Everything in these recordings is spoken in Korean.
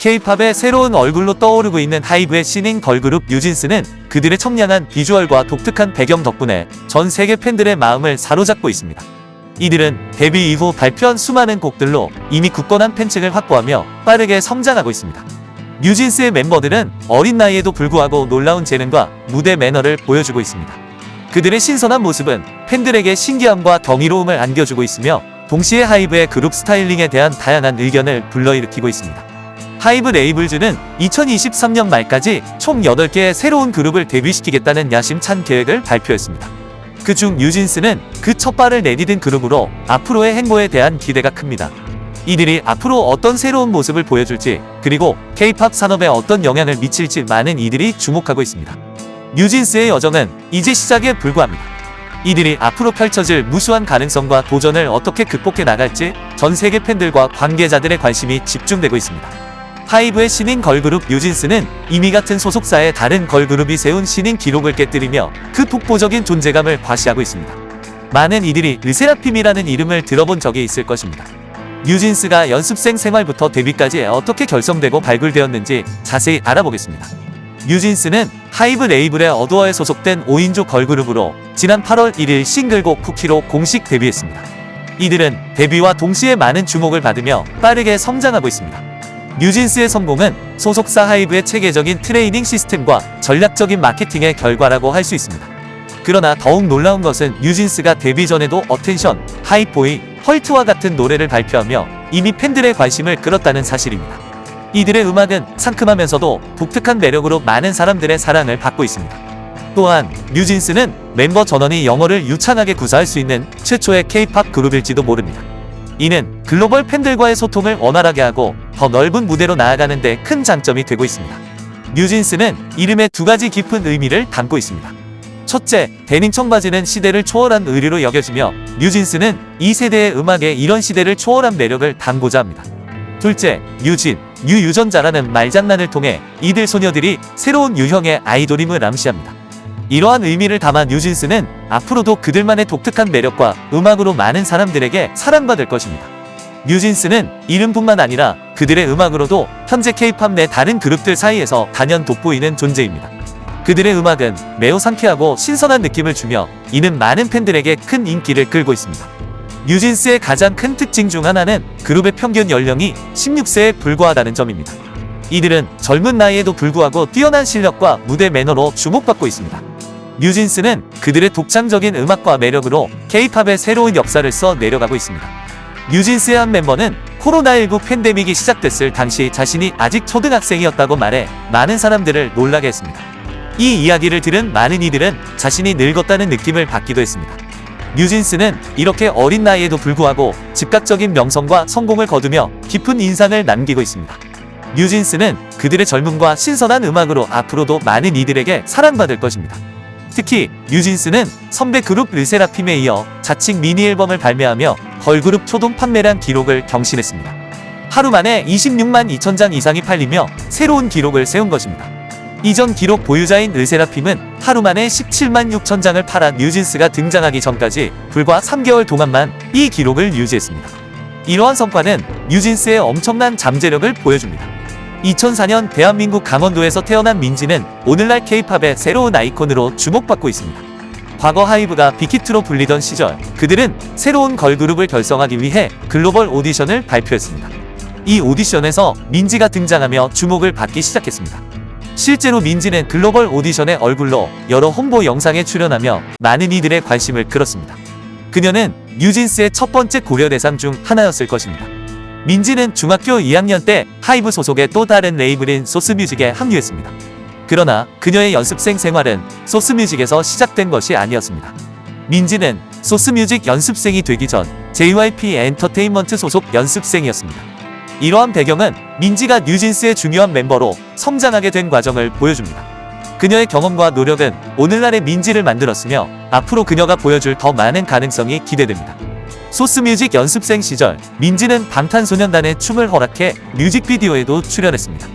K-팝의 새로운 얼굴로 떠오르고 있는 하이브의 신인 걸그룹 뉴진스는 그들의 청량한 비주얼과 독특한 배경 덕분에 전 세계 팬들의 마음을 사로잡고 있습니다. 이들은 데뷔 이후 발표한 수많은 곡들로 이미 굳건한 팬층을 확보하며 빠르게 성장하고 있습니다. 뉴진스의 멤버들은 어린 나이에도 불구하고 놀라운 재능과 무대 매너를 보여주고 있습니다. 그들의 신선한 모습은 팬들에게 신기함과 경이로움을 안겨주고 있으며 동시에 하이브의 그룹 스타일링에 대한 다양한 의견을 불러일으키고 있습니다. 하이브 레이블즈는 2023년 말까지 총 8개의 새로운 그룹을 데뷔시키겠다는 야심찬 계획을 발표했습니다. 그중 뉴진스는 그 첫 발을 내디딘 그룹으로 앞으로의 행보에 대한 기대가 큽니다. 이들이 앞으로 어떤 새로운 모습을 보여줄지 그리고 K-팝 산업에 어떤 영향을 미칠지 많은 이들이 주목하고 있습니다. 뉴진스의 여정은 이제 시작에 불과합니다. 이들이 앞으로 펼쳐질 무수한 가능성과 도전을 어떻게 극복해 나갈지 전 세계 팬들과 관계자들의 관심이 집중되고 있습니다. 하이브의 신인 걸그룹 뉴진스는 이미 같은 소속사의 다른 걸그룹이 세운 신인 기록을 깨뜨리며 그 독보적인 존재감을 과시하고 있습니다. 많은 이들이 르세라핌이라는 이름을 들어본 적이 있을 것입니다. 뉴진스가 연습생 생활부터 데뷔까지 어떻게 결성되고 발굴되었는지 자세히 알아보겠습니다. 뉴진스는 하이브 레이블의 어두어에 소속된 5인조 걸그룹으로 지난 8월 1일 싱글곡 쿠키로 공식 데뷔했습니다. 이들은 데뷔와 동시에 많은 주목을 받으며 빠르게 성장하고 있습니다. 뉴진스의 성공은 소속사 하이브의 체계적인 트레이닝 시스템과 전략적인 마케팅의 결과라고 할 수 있습니다. 그러나 더욱 놀라운 것은 뉴진스가 데뷔 전에도 어텐션, 하이보이, 헐트와 같은 노래를 발표하며 이미 팬들의 관심을 끌었다는 사실입니다. 이들의 음악은 상큼하면서도 독특한 매력으로 많은 사람들의 사랑을 받고 있습니다. 또한 뉴진스는 멤버 전원이 영어를 유창하게 구사할 수 있는 최초의 K-팝 그룹일지도 모릅니다. 이는 글로벌 팬들과의 소통을 원활하게 하고 더 넓은 무대로 나아가는 데 큰 장점이 되고 있습니다. 뉴진스는 이름에 두 가지 깊은 의미를 담고 있습니다. 첫째, 데님 청바지는 시대를 초월한 의류로 여겨지며 뉴진스는 이 세대의 음악에 이런 시대를 초월한 매력을 담고자 합니다. 둘째, 뉴진, 뉴 유전자라는 말장난을 통해 이들 소녀들이 새로운 유형의 아이돌임을 암시합니다. 이러한 의미를 담아 뉴진스는 앞으로도 그들만의 독특한 매력과 음악으로 많은 사람들에게 사랑받을 것입니다. 뉴진스는 이름뿐만 아니라 그들의 음악으로도 현재 K-팝 내 다른 그룹들 사이에서 단연 돋보이는 존재입니다. 그들의 음악은 매우 상쾌하고 신선한 느낌을 주며 이는 많은 팬들에게 큰 인기를 끌고 있습니다. 뉴진스의 가장 큰 특징 중 하나는 그룹의 평균 연령이 16세에 불과하다는 점입니다. 이들은 젊은 나이에도 불구하고 뛰어난 실력과 무대 매너로 주목받고 있습니다. 뉴진스는 그들의 독창적인 음악과 매력으로 K-팝의 새로운 역사를 써 내려가고 있습니다. 뉴진스의 한 멤버는 코로나19 팬데믹이 시작됐을 당시 자신이 아직 초등학생이었다고 말해 많은 사람들을 놀라게 했습니다. 이 이야기를 들은 많은 이들은 자신이 늙었다는 느낌을 받기도 했습니다. 뉴진스는 이렇게 어린 나이에도 불구하고 즉각적인 명성과 성공을 거두며 깊은 인상을 남기고 있습니다. 뉴진스는 그들의 젊음과 신선한 음악으로 앞으로도 많은 이들에게 사랑받을 것입니다. 특히 뉴진스는 선배 그룹 르세라핌에 이어 자칭 미니 앨범을 발매하며 걸그룹 초동 판매량 기록을 경신했습니다. 하루 만에 26만 2천 장 이상이 팔리며 새로운 기록을 세운 것입니다. 이전 기록 보유자인 르세라핌은 하루 만에 17만 6천 장을 팔아 뉴진스가 등장하기 전까지 불과 3개월 동안만 이 기록을 유지했습니다. 이러한 성과는 뉴진스의 엄청난 잠재력을 보여줍니다. 2004년 대한민국 강원도에서 태어난 민지는 오늘날 K-팝의 새로운 아이콘으로 주목받고 있습니다. 과거 하이브가 빅히트로 불리던 시절 그들은 새로운 걸그룹을 결성하기 위해 글로벌 오디션을 발표했습니다. 이 오디션에서 민지가 등장하며 주목을 받기 시작했습니다. 실제로 민지는 글로벌 오디션의 얼굴로 여러 홍보 영상에 출연하며 많은 이들의 관심을 끌었습니다. 그녀는 뉴진스의 첫 번째 고려 대상 중 하나였을 것입니다. 민지는 중학교 2학년 때 하이브 소속의 또 다른 레이블인 소스뮤직에 합류했습니다. 그러나 그녀의 연습생 생활은 소스뮤직에서 시작된 것이 아니었습니다. 민지는 소스뮤직 연습생이 되기 전 JYP 엔터테인먼트 소속 연습생이었습니다. 이러한 배경은 민지가 뉴진스의 중요한 멤버로 성장하게 된 과정을 보여줍니다. 그녀의 경험과 노력은 오늘날의 민지를 만들었으며 앞으로 그녀가 보여줄 더 많은 가능성이 기대됩니다. 소스뮤직 연습생 시절 민지는 방탄소년단의 춤을 허락해 뮤직비디오에도 출연했습니다.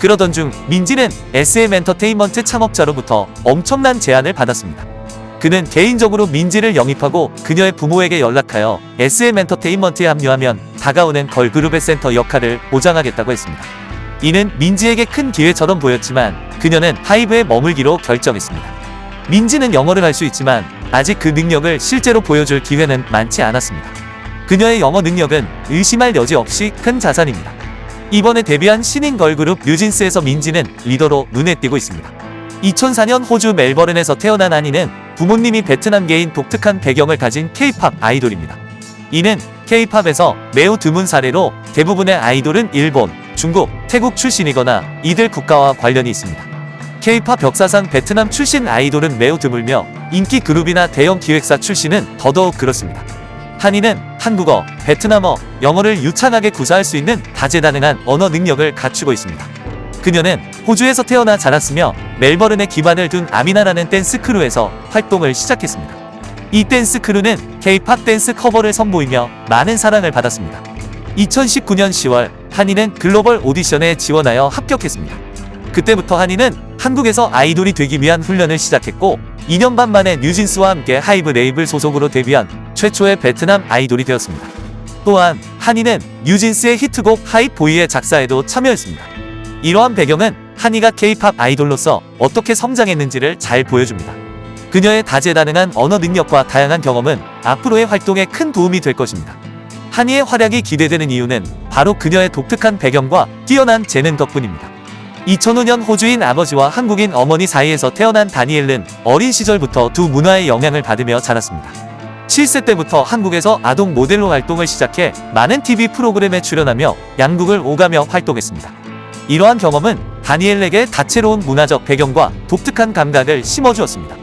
그러던 중 민지는 SM 엔터테인먼트 창업자로부터 엄청난 제안을 받았습니다. 그는 개인적으로 민지를 영입하고 그녀의 부모에게 연락하여 SM 엔터테인먼트에 합류하면 다가오는 걸그룹의 센터 역할을 보장하겠다고 했습니다. 이는 민지에게 큰 기회처럼 보였지만 그녀는 하이브에 머물기로 결정했습니다. 민지는 영어를 할 수 있지만 아직 그 능력을 실제로 보여줄 기회는 많지 않았습니다. 그녀의 영어 능력은 의심할 여지 없이 큰 자산입니다. 이번에 데뷔한 신인 걸그룹 뉴진스에서 민지는 리더로 눈에 띄고 있습니다. 2004년 호주 멜버른에서 태어난 아니는 부모님이 베트남계인 독특한 배경을 가진 K-팝 아이돌입니다. 이는 K-팝에서 매우 드문 사례로 대부분의 아이돌은 일본, 중국, 태국 출신이거나 이들 국가와 관련이 있습니다. K-팝 역사상 베트남 출신 아이돌은 매우 드물며 인기 그룹이나 대형 기획사 출신은 더더욱 그렇습니다. 한이는 한국어, 베트남어, 영어를 유창하게 구사할 수 있는 다재다능한 언어 능력을 갖추고 있습니다. 그녀는 호주에서 태어나 자랐으며 멜버른에 기반을 둔 아미나라는 댄스 크루에서 활동을 시작했습니다. 이 댄스 크루는 K-팝 댄스 커버를 선보이며 많은 사랑을 받았습니다. 2019년 10월 한이는 글로벌 오디션에 지원하여 합격했습니다. 그때부터 한이는 한국에서 아이돌이 되기 위한 훈련을 시작했고 2년 반 만에 뉴진스와 함께 하이브 레이블 소속으로 데뷔한 최초의 베트남 아이돌이 되었습니다. 또한 한이는 뉴진스의 히트곡 하이보이의 작사에도 참여했습니다. 이러한 배경은 한이가 K-팝 아이돌로서 어떻게 성장했는지를 잘 보여줍니다. 그녀의 다재다능한 언어 능력과 다양한 경험은 앞으로의 활동에 큰 도움이 될 것입니다. 한이의 활약이 기대되는 이유는 바로 그녀의 독특한 배경과 뛰어난 재능 덕분입니다. 2005년 호주인 아버지와 한국인 어머니 사이에서 태어난 다니엘은 어린 시절부터 두 문화의 영향을 받으며 자랐습니다. 7세 때부터 한국에서 아동 모델로 활동을 시작해 많은 TV 프로그램에 출연하며 양국을 오가며 활동했습니다. 이러한 경험은 다니엘에게 다채로운 문화적 배경과 독특한 감각을 심어주었습니다.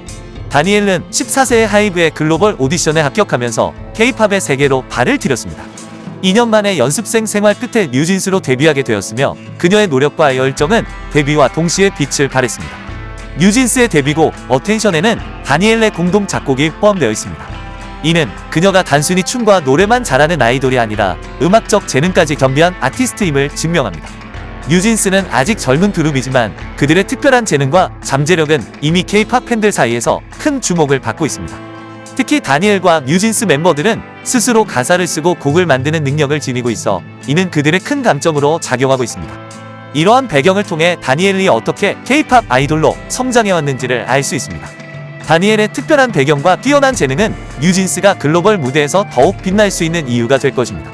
다니엘은 14세의 하이브의 글로벌 오디션에 합격하면서 K-팝의 세계로 발을 들였습니다. 2년 만에 연습생 생활 끝에 뉴진스로 데뷔하게 되었으며 그녀의 노력과 열정은 데뷔와 동시에 빛을 발했습니다. 뉴진스의 데뷔곡 어텐션에는 다니엘의 공동 작곡이 포함되어 있습니다. 이는 그녀가 단순히 춤과 노래만 잘하는 아이돌이 아니라 음악적 재능까지 겸비한 아티스트임을 증명합니다. 뉴진스는 아직 젊은 그룹이지만 그들의 특별한 재능과 잠재력은 이미 K-팝 팬들 사이에서 큰 주목을 받고 있습니다. 특히 다니엘과 뉴진스 멤버들은 스스로 가사를 쓰고 곡을 만드는 능력을 지니고 있어 이는 그들의 큰 강점으로 작용하고 있습니다. 이러한 배경을 통해 다니엘이 어떻게 K-팝 아이돌로 성장해왔는지를 알 수 있습니다. 다니엘의 특별한 배경과 뛰어난 재능은 뉴진스가 글로벌 무대에서 더욱 빛날 수 있는 이유가 될 것입니다.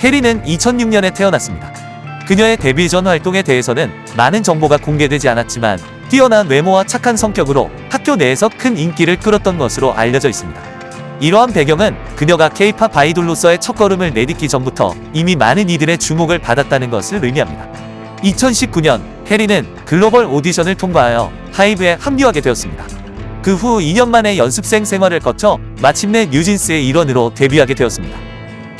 해리는 2006년에 태어났습니다. 그녀의 데뷔 전 활동에 대해서는 많은 정보가 공개되지 않았지만 뛰어난 외모와 착한 성격으로 학교 내에서 큰 인기를 끌었던 것으로 알려져 있습니다. 이러한 배경은 그녀가 K-팝 아이돌로서의 첫걸음을 내딛기 전부터 이미 많은 이들의 주목을 받았다는 것을 의미합니다. 2019년 해리는 글로벌 오디션을 통과하여 하이브에 합류하게 되었습니다. 그 후 2년 만에 연습생 생활을 거쳐 마침내 뉴진스의 일원으로 데뷔하게 되었습니다.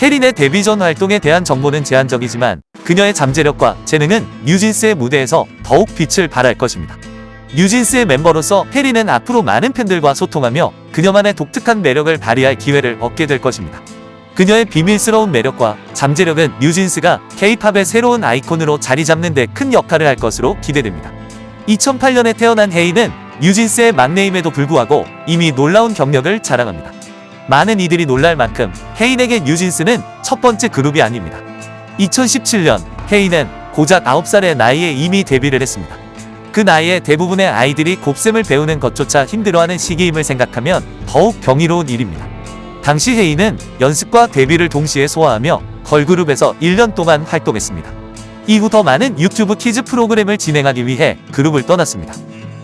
해린의 데뷔 전 활동에 대한 정보는 제한적이지만 그녀의 잠재력과 재능은 뉴진스의 무대에서 더욱 빛을 발할 것입니다. 뉴진스의 멤버로서 해리는 앞으로 많은 팬들과 소통하며 그녀만의 독특한 매력을 발휘할 기회를 얻게 될 것입니다. 그녀의 비밀스러운 매력과 잠재력은 뉴진스가 K-팝의 새로운 아이콘으로 자리 잡는 데 큰 역할을 할 것으로 기대됩니다. 2008년에 태어난 헤이는 뉴진스의 막내임에도 불구하고 이미 놀라운 경력을 자랑합니다. 많은 이들이 놀랄 만큼 헤인에게 뉴진스는 첫 번째 그룹이 아닙니다. 2017년 헤인은 고작 9살의 나이에 이미 데뷔를 했습니다. 그 나이에 대부분의 아이들이 곱셈을 배우는 것조차 힘들어하는 시기임을 생각하면 더욱 경이로운 일입니다. 당시 헤인은 연습과 데뷔를 동시에 소화하며 걸그룹에서 1년 동안 활동했습니다. 이후 더 많은 유튜브 키즈 프로그램을 진행하기 위해 그룹을 떠났습니다.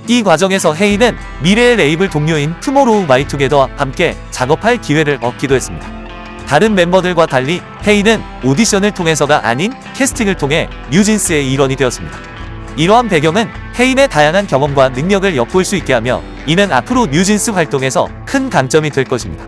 이 과정에서 헤이는 미래의 레이블 동료인 투모로우 마이투게더와 함께 작업할 기회를 얻기도 했습니다. 다른 멤버들과 달리 헤이는 오디션을 통해서가 아닌 캐스팅을 통해 뉴진스의 일원이 되었습니다. 이러한 배경은 헤인의 다양한 경험과 능력을 엿볼 수 있게 하며 이는 앞으로 뉴진스 활동에서 큰 강점이 될 것입니다.